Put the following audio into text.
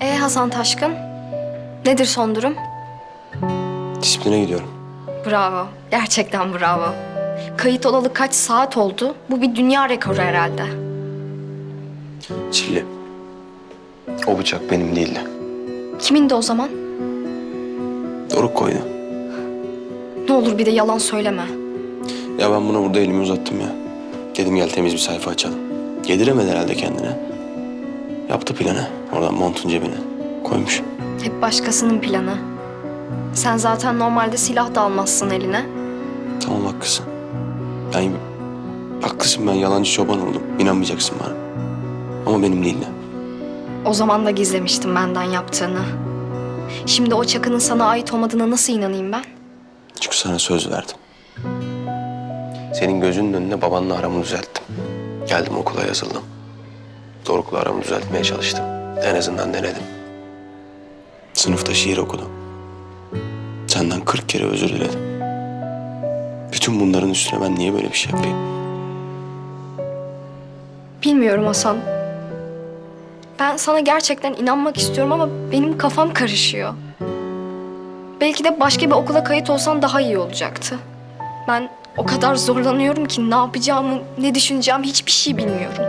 E Hasan Taşkın? Nedir son durum? Disipline gidiyorum. Bravo. Gerçekten bravo. Kayıt olalı kaç saat oldu? Bu bir dünya rekoru herhalde. Çilli. O bıçak benim değildi. Kimindi o zaman? Doruk koydu. Ne olur bir de yalan söyleme. Ya ben buna burada elimi uzattım ya. Dedim gel temiz bir sayfa açalım. Yediremedi herhalde kendine. Yaptı planı. Oradan montun cebine. Koymuş. Hep başkasının planı. Sen zaten normalde silah da almazsın eline. Tamam haklısın. Ben haklısın ben yalancı çoban oldum. İnanmayacaksın bana. Ama benim değil de. O zaman da gizlemiştim benden yaptığını. Şimdi o çakının sana ait olmadığına nasıl inanayım ben? Çünkü sana söz verdim. Senin gözünün önünde babanla aramı düzelttim. Geldim okula yazıldım. Doruk'la aramı düzeltmeye çalıştım. En azından denedim. Sınıfta şiir okudum. Senden kırk kere özür diledim. Bütün bunların üstüne ben niye böyle bir şey yapayım? Bilmiyorum Hasan. Ben sana gerçekten inanmak istiyorum ama benim kafam karışıyor. Belki de başka bir okula kayıt olsan daha iyi olacaktı. Ben o kadar zorlanıyorum ki ne yapacağımı, ne düşüneceğimi hiçbir şey bilmiyorum.